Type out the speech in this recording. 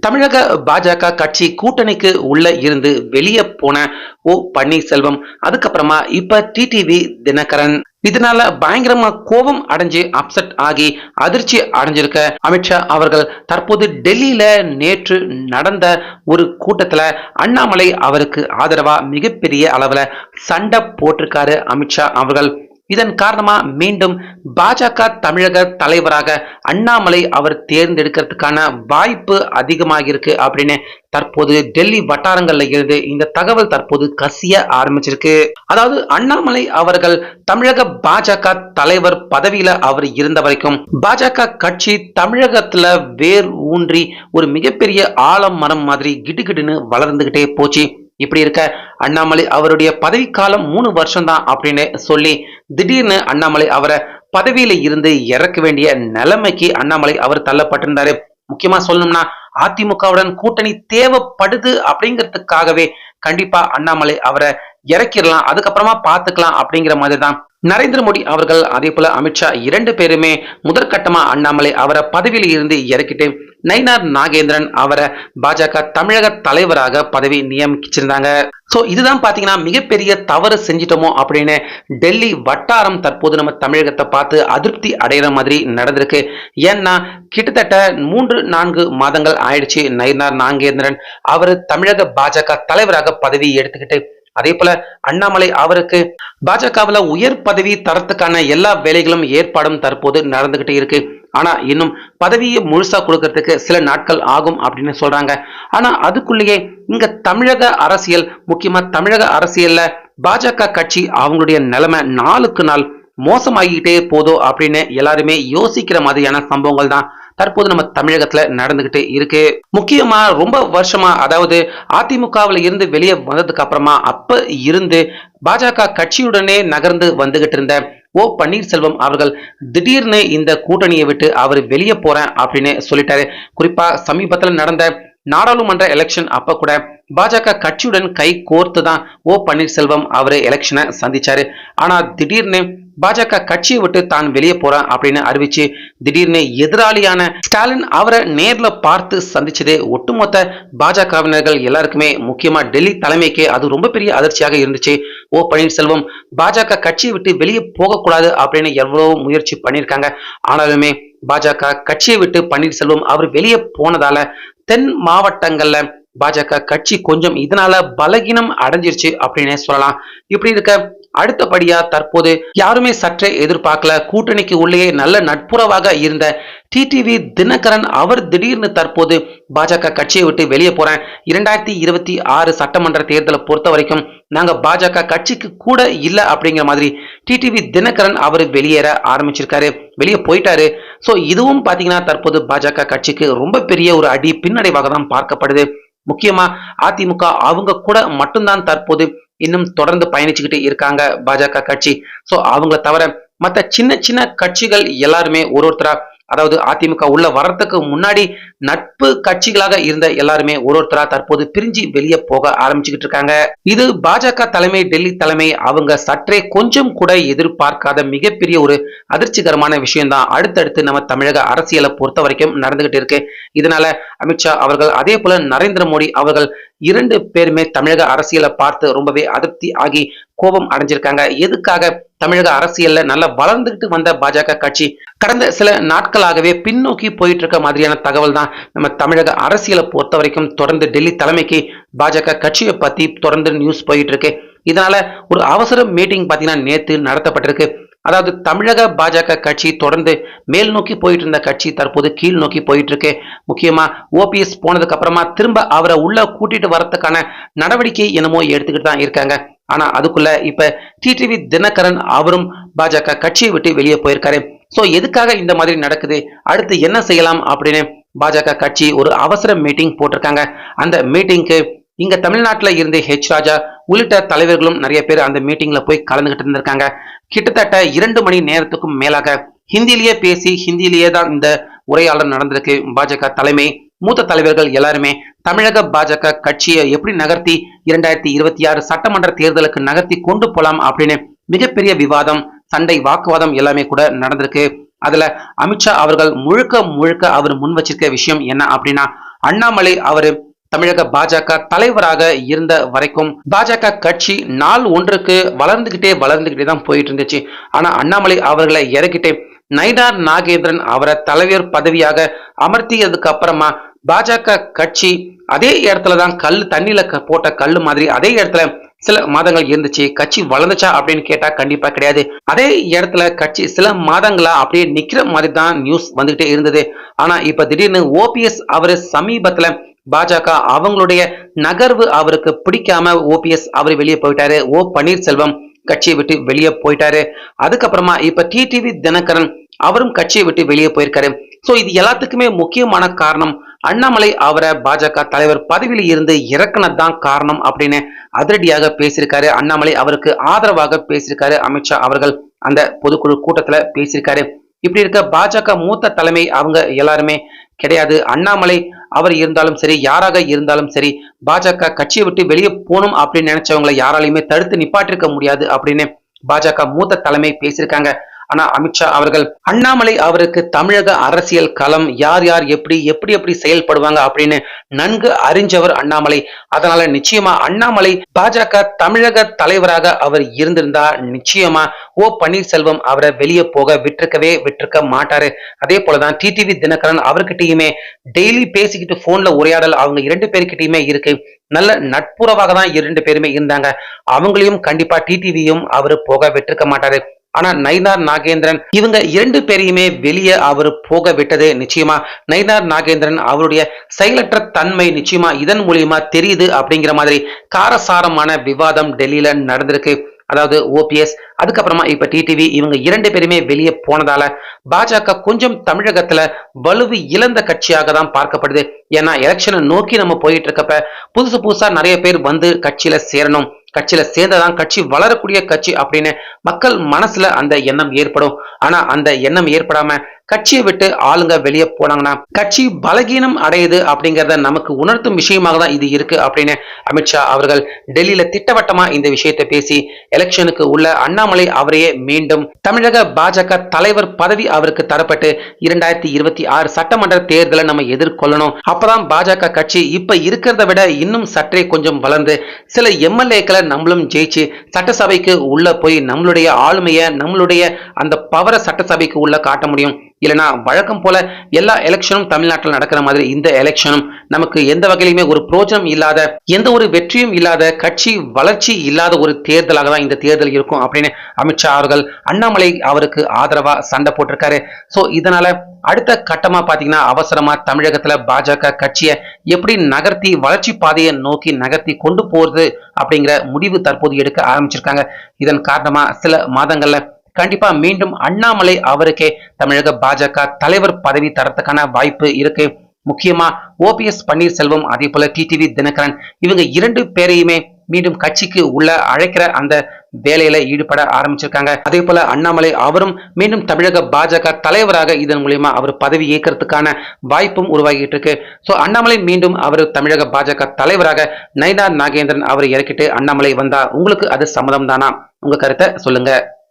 தமிழக பாஜக கட்சி கூட்டணிக்கு உள்ள இருந்து வெளியே போன ஓ பன்னீர்செல்வம் அதுக்கப்புறமா இப்ப டிடிவி தினகரன். இதனால பயங்கரமா கோபம் அடைஞ்சு அப்செட் ஆகி அதிர்ச்சி அடைஞ்சிருக்க அமித்ஷா அவர்கள் தற்போது டெல்லியில நேற்று நடந்த ஒரு கூட்டத்துல அண்ணாமலை அவருக்கு ஆதரவா மிகப்பெரிய அளவுல சண்டை போட்டிருக்காரு அமித்ஷா அவர்கள். இதன் காரணமா மீண்டும் பாஜக தமிழக தலைவராக அண்ணாமலை அவர் தேர்ந்தெடுக்கிறதுக்கான வாய்ப்பு அதிகமாக இருக்கு அப்படின்னு தற்போது டெல்லி வட்டாரங்கள்ல இருந்து இந்த தகவல் தற்போது கசிய ஆரம்பிச்சிருக்கு. அதாவது அண்ணாமலை அவர்கள் தமிழக பாஜக தலைவர் பதவியில அவர் இருந்த வரைக்கும் பாஜக கட்சி தமிழகத்துல வேர் ஊன்றி ஒரு மிகப்பெரிய ஆலமரம் மாதிரி கிடுகிடுன்னு வளர்ந்துகிட்டே போச்சு. இப்படி இருக்க அண்ணாமலை அவருடைய பதவிக்காலம் மூணு வருஷம் தான் அப்படின்னு சொல்லி திடீர்னு அண்ணாமலை அவரை பதவியில இருந்து இறக்க வேண்டிய நிலைமைக்கு அண்ணாமலை அவர் தள்ளப்பட்டிருந்தாரு. முக்கியமா சொல்லணும்னா அதிமுகவுடன் கூட்டணி தேவைப்படுது அப்படிங்கிறதுக்காகவே கண்டிப்பா அண்ணாமலை அவரை இறக்கிடலாம் அதுக்கப்புறமா பார்த்துக்கலாம் அப்படிங்கிற மாதிரி தான் நரேந்திர மோடி அவர்கள் அதே போல அமித்ஷா இரண்டு பேருமே முதற்கட்டமா அண்ணாமலை அவரை பதவியில் இருந்து இறக்கிட்டு நயினார் நாகேந்திரன் அவரை பாஜக தமிழக தலைவராக பதவி நியமிச்சிருந்தாங்க. சோ இதுதான் பாத்தீங்கன்னா மிகப்பெரிய தவறு செஞ்சிட்டோமோ அப்படின்னு டெல்லி வட்டாரம் தற்போது நம்ம தமிழகத்தை பார்த்து அதிருப்தி அடைகிற மாதிரி நடந்திருக்கு. ஏன்னா கிட்டத்தட்ட மூன்று நான்கு மாதங்கள் ஆயிடுச்சு நயினார் நாகேந்திரன் அவர் தமிழக பாஜக தலைவராக பதவி எடுத்துக்கிட்டு அதே போல அண்ணாமலை அவருக்கு பாஜகவுல உயர் பதவி தரத்துக்கான எல்லா வேலைகளும் ஏற்பாடும் தற்போது நடந்துகிட்டு இருக்கு. ஆனா இன்னும் பதவியை முழுசா கொடுக்கறதுக்கு சில நாட்கள் ஆகும் அப்படின்னு சொல்றாங்க. ஆனா அதுக்குள்ளேயே இங்க தமிழக அரசியல் முக்கியமா தமிழக அரசியல்ல பாஜக கட்சி அவங்களுடைய நிலைமை நாளுக்கு நாள் மோசமாகிக்கிட்டே போதோ அப்படின்னு எல்லாருமே யோசிக்கிற மாதிரியான சம்பவங்கள் தான் தற்போது நம்ம தமிழகத்துல நடந்துகிட்டு இருக்கு. முக்கியமா ரொம்ப வருஷமா அதாவது அதிமுகவில் இருந்து வெளியே வந்ததுக்கு அப்புறமா அப்ப இருந்து பாஜக கட்சியுடனே நகர்ந்து வந்துகிட்டு இருந்த ஓ பன்னீர்செல்வம் அவர்கள் திடீர்னு இந்த கூட்டணியை விட்டு அவர் வெளியே போறேன் அப்படின்னு சொல்லிட்டாரு. குறிப்பா சமீபத்தில் நடந்த நாடாளுமன்ற எலெக்ஷன் அப்ப கூட பாஜக கட்சியுடன் கை கோர்த்து தான் ஓ பன்னீர்செல்வம் அவரு எலெக்ஷனை சந்திச்சாரு. ஆனா திடீர்னு பாஜக கட்சியை விட்டு தான் வெளியே போறான் அப்படின்னு அறிவிச்சு திடீர்னு எதிராளியான ஸ்டாலின் அவரை நேர்ல பார்த்து சந்திச்சது ஒட்டுமொத்த பாஜகவினர்கள் எல்லாருக்குமே. முக்கியமா டெல்லி தலைமைக்கு அது ரொம்ப பெரிய அதிர்ச்சியாக இருந்துச்சு. ஓ பன்னீர்செல்வம் பாஜக கட்சியை விட்டு வெளியே போகக்கூடாது அப்படின்னு எவ்வளவு முயற்சி பண்ணியிருக்காங்க. ஆனாலுமே பாஜக கட்சியை விட்டு பன்னீர்செல்வம் அவர் வெளியே போனதால தென் மாவட்டங்கள்ல பாஜக கட்சி கொஞ்சம் இதனால பலகீனம் அடைஞ்சிருச்சு அப்படின்னே சொல்லலாம். இப்படி இருக்க அடுத்தபடியா தற்போது யாருமே சற்றே எதிர்பார்க்கல கூட்டணிக்கு உள்ளேயே நல்ல நட்புறவாக இருந்த டிடிவி தினகரன் அவர் திடீர்னு தற்போது பாஜக கட்சியை விட்டு வெளியே போறேன் இரண்டாயிரத்தி இருபத்தி ஆறு சட்டமன்ற தேர்தலை பொறுத்த வரைக்கும் நாங்க பாஜக கட்சிக்கு கூட இல்ல அப்படிங்கிற மாதிரி டிடிவி தினகரன் அவர் வெளியேற ஆரம்பிச்சிருக்காரு. வெளியே போயிட்டாரு. சோ இதுவும் பாத்தீங்கன்னா தற்போது பாஜக கட்சிக்கு ரொம்ப பெரிய ஒரு அடி பின்னடைவாக தான் பார்க்கப்படுது. முக்கியமா அதிமுக அவங்க கூட மட்டும்தான் தற்போது இன்னும் தொடர்ந்து பயணிச்சுக்கிட்டு இருக்காங்க பாஜக கட்சி. சோ அவங்கள தவிர மத்த சின்ன சின்ன கட்சிகள் எல்லாருமே ஒரு ஒருத்தரா அதாவது அதிமுக உள்ள வர்றதுக்கு முன்னாடி நட்பு கட்சிகளாக இருந்த எல்லாருமே ஒரு ஒருத்தரா தற்போது பிரிஞ்சு வெளியே போக ஆரம்பிச்சுக்கிட்டு இருக்காங்க. இது பாஜக தலைமை டெல்லி தலைமை அவங்க சற்றே கொஞ்சம் கூட எதிர்பார்க்காத மிகப்பெரிய ஒரு அதிர்ச்சிகரமான விஷயம் தான் அடுத்தடுத்து நம்ம தமிழக அரசியலை பொறுத்த வரைக்கும் நடந்துகிட்டு இருக்கு. இதனால அமித்ஷா அவர்கள் அதே போல நரேந்திர மோடி அவர்கள் இரண்டு பேருமே தமிழக அரசியலை பார்த்து ரொம்பவே அதிருப்தி ஆகி கோபம் அடைஞ்சிருக்காங்க. எதுக்காக தமிழக அரசியல்ல நல்லா வளர்ந்துகிட்டு வந்த பாஜக கட்சி கடந்த சில நாட்களாகவே பின்னோக்கி போயிட்டு இருக்க மாதிரியான தகவல் தான் நம்ம தமிழக அரசியலை பொறுத்த வரைக்கும் தொடர்ந்து டெல்லி தலைமைக்கு பாஜக கட்சியை பற்றி தொடர்ந்து நியூஸ் போயிட்டு இருக்கு இதனால ஒரு அவசர மீட்டிங் பாத்தீங்கன்னா நேற்று நடத்தப்பட்டிருக்கு. அதாவது தமிழக பாஜக கட்சி தொடர்ந்து மேல் நோக்கி போயிட்டு இருந்த கட்சி தற்போது கீழ் நோக்கி போயிட்டு இருக்கு முக்கியமா ஓபிஎஸ் போனதுக்கு அப்புறமா திரும்ப அவரை உள்ள கூட்டிட்டு வரத்துக்கான நடவடிக்கை என்னமோ எடுத்துக்கிட்டு தான் இருக்காங்க. ஆனா அதுக்குள்ள இப்ப டிடிவி தினகரன் அவரும் பாஜக கட்சியை விட்டு வெளியே போயிருக்காரு. சோ எதுக்காக இந்த மாதிரி நடக்குது? அடுத்து என்ன செய்யலாம் அப்படின்னு பாஜக கட்சி ஒரு அவசர மீட்டிங் போட்டிருக்காங்க. அந்த மீட்டிங்க்கு இங்க தமிழ்நாட்டில் இருந்து ஹெச் ராஜா உள்ளிட்ட தலைவர்களும் நிறைய பேர் அந்த மீட்டிங்ல போய் கலந்துகிட்டு இருந்திருக்காங்க. கிட்டத்தட்ட இரண்டு மணி நேரத்துக்கும் மேலாக ஹிந்திலேயே பேசி ஹிந்திலேயே தான் இந்த உரையாடல் நடந்திருக்கு. பாஜக தலைமை மூத்த தலைவர்கள் எல்லாருமே தமிழக பாஜக கட்சியை எப்படி நகர்த்தி இரண்டாயிரத்தி இருபத்தி ஆறு சட்டமன்ற தேர்தலுக்கு நகர்த்தி கொண்டு போலாம் அப்படின்னு மிகப்பெரிய விவாதம் சண்டை வாக்குவாதம் எல்லாமே கூட நடந்திருக்கு. அதுல அமித்ஷா அவர்கள் முழுக்க முழுக்க அவர் முன் வச்சிருக்க விஷயம் என்ன அப்படின்னா அண்ணாமலை அவரு தமிழக பாஜக தலைவராக இருந்த வரைக்கும் பாஜக கட்சி நாள் ஒன்றுக்கு வளர்ந்துகிட்டே வளர்ந்துகிட்டே தான் போயிட்டு இருந்துச்சு. ஆனா அண்ணாமலை அவர்களை இறக்கிட்டு நைனார் நாகேந்திரன் அவரை தலைவர் பதவியாக அமர்த்தியதுக்கு அப்புறமா பாஜக கட்சி அதே இடத்துல தான் கல் தண்ணியில போட்ட கல் மாதிரி அதே இடத்துல சில மாதங்கள் இருந்துச்சு. கட்சி வளர்ந்துச்சா அப்படின்னு கேட்டா கண்டிப்பா கிடையாது. அதே இடத்துல கட்சி சில மாதங்களா அப்படியே நிக்கிற மாதிரி தான் நியூஸ் வந்துகிட்டே இருந்தது. ஆனா இப்ப திடீர்னு ஓபிஎஸ் அவரு சமீபத்துல பாஜக அவங்களுடைய நகர்வு அவருக்கு பிடிக்காம ஓபிஎஸ் அவர் வெளியே போயிட்டாரு. ஓ பன்னீர்செல்வம் கட்சியை விட்டு வெளியே போயிட்டாரு. அதுக்கப்புறமா இப்ப டிடிவி தினகரன் அவரும் கட்சியை விட்டு வெளியே போயிருக்காரு. சோ இது எல்லாத்துக்குமே முக்கியமான காரணம் அண்ணாமலை அவரை பாஜக தலைவர் பதவியில் இருந்து இறக்குனது தான் காரணம் அப்படின்னு அதிரடியாக பேசியிருக்காரு. அண்ணாமலை அவருக்கு ஆதரவாக பேசியிருக்காரு. அமித்ஷா அவர்கள் அந்த பொதுக்குழு கூட்டத்துல பேசியிருக்காரு. இப்படி இருக்க பாஜக மூத்த தலைமை அவங்க எல்லாருமே கிடையாது. அண்ணாமலை அவர் இருந்தாலும் சரி யாராக இருந்தாலும் சரி பாஜக கட்சியை விட்டு வெளியே போகணும் அப்படின்னு நினைச்சவங்களை யாராலையுமே தடுத்து நிப்பாட்டிருக்க முடியாது அப்படின்னு பாஜக மூத்த தலைமை பேசியிருக்காங்க. ஆனா அமித்ஷா அவர்கள் அண்ணாமலை அவருக்கு தமிழக அரசியல் களம் யார் யார் எப்படி எப்படி எப்படி செயல்படுவாங்க அப்படின்னு நன்கு அறிஞ்சவர் அண்ணாமலை. அதனால நிச்சயமா அண்ணாமலை பாஜக தமிழக தலைவராக அவர் இருந்திருந்தா நிச்சயமா ஓ பன்னீர்செல்வம் அவரை வெளியே போக விட்டுருக்கவே விட்டுருக்க மாட்டாரு. அதே போலதான் டிடிவி தினகரன் அவர்கிட்டயுமே டெய்லி பேசிக்கிட்டு போன்ல உரையாடல் அவங்க இரண்டு பேருக்கிட்டயுமே இருக்கு. நல்ல நட்புறவாக தான் இரண்டு பேருமே இருந்தாங்க. அவங்களையும் கண்டிப்பா டிடிவியும் அவரு போக விட்டுருக்க மாட்டாரு. ஆனா நயினார் நாகேந்திரன் இவங்க இரண்டு பேரையுமே வெளியே அவர் போக விட்டது நிச்சயமா. நயினார் நாகேந்திரன் அவருடைய செயலற்ற தன்மை நிச்சயமா இதன் மூலியமா தெரியுது அப்படிங்கிற மாதிரி காரசாரமான விவாதம் டெல்லியில நடந்திருக்கு. அதாவது ஓபிஎஸ் அதுக்கப்புறமா இப்ப டிடிவி இவங்க இரண்டு பேருமே வெளியே போனதால பாஜக கொஞ்சம் தமிழகத்துல வலுவு இழந்த கட்சியாக தான் பார்க்கப்படுது. ஏன்னா எலெக்ஷனை நோக்கி நம்ம போயிட்டு இருக்கப்ப புதுசு புதுசா நிறைய பேர் வந்து கட்சியில சேரணும். கட்சியில சேர்ந்ததான் கட்சி வளரக்கூடிய கட்சி அப்படின்னு மக்கள் மனசுல அந்த எண்ணம் ஏற்படும். ஆனா அந்த எண்ணம் ஏற்படாம கட்சியை விட்டு ஆளுங்க வெளியே போனாங்கன்னா கட்சி பலகீனம் அடையுது அப்படிங்கிறத நமக்கு உணர்த்தும் விஷயமாக தான் இது இருக்கு அப்படின்னு அமித்ஷா அவர்கள் டெல்லியில திட்டவட்டமா இந்த விஷயத்தை பேசி எலெக்ஷனுக்கு உள்ள அண்ணாமலை அவரையே மீண்டும் தமிழக பாஜக தலைவர் பதவி அவருக்கு தரப்பட்டு இரண்டாயிரத்தி இருபத்தி ஆறு சட்டமன்ற தேர்தலை நம்ம எதிர்கொள்ளணும். அப்பதான் பாஜக கட்சி இப்ப இருக்கிறத விட இன்னும் சற்றே கொஞ்சம் வளர்ந்து சில எம்எல்ஏக்களை நம்மளும் ஜெயிச்சு சட்டசபைக்கு உள்ள போய் நம்மளுடைய ஆளுமையை நம்மளுடைய அந்த பவரை சட்டசபைக்கு உள்ள காட்ட முடியும். இல்லைனா வழக்கம் போல எல்லா எலெக்ஷனும் தமிழ்நாட்டில் நடக்கிற மாதிரி இந்த எலெக்ஷனும் நமக்கு எந்த வகையிலுமே ஒரு பிரோஜனம் இல்லாத எந்த ஒரு வெற்றியும் இல்லாத கட்சி வளர்ச்சி இல்லாத ஒரு தேர்தலாக தான் இந்த தேர்தல் இருக்கும் அப்படின்னு அமித்ஷா அவர்கள் அண்ணாமலை அவருக்கு ஆதரவா சண்டை போட்டிருக்காரு. ஸோ இதனால அடுத்த கட்டமா பாத்தீங்கன்னா அவசரமா தமிழகத்துல பாஜக கட்சியை எப்படி நகர்த்தி வளர்ச்சி பாதையை நோக்கி நகர்த்தி கொண்டு போறது அப்படிங்கிற முடிவு தற்போது எடுக்க ஆரம்பிச்சிருக்காங்க. இதன் காரணமா சில மாதங்கள்ல கண்டிப்பா மீண்டும் அண்ணாமலை அவருக்கே தமிழக பாஜக தலைவர் பதவி தரத்துக்கான வாய்ப்பு இருக்கு. முக்கியமா ஓபிஎஸ் பன்னீர்செல்வம் அதே போல டிடிவி தினகரன் இவங்க இரண்டு பேரையுமே மீண்டும் கட்சிக்கு உள்ள அழைக்கிற அந்த வேலையில ஈடுபட ஆரம்பிச்சிருக்காங்க. அதே போல அண்ணாமலை அவரும் மீண்டும் தமிழக பாஜக தலைவராக இதன் மூலியமா அவர் பதவி ஏற்கிறதுக்கான வாய்ப்பும் உருவாகிட்டு இருக்கு ஸோ அண்ணாமலை மீண்டும் அவர் தமிழக பாஜக தலைவராக நயினார் நாகேந்திரன் அவர் இறக்கிட்டு அண்ணாமலை வந்தா உங்களுக்கு அது சம்மதம் தானா? உங்க கருத்தை சொல்லுங்க.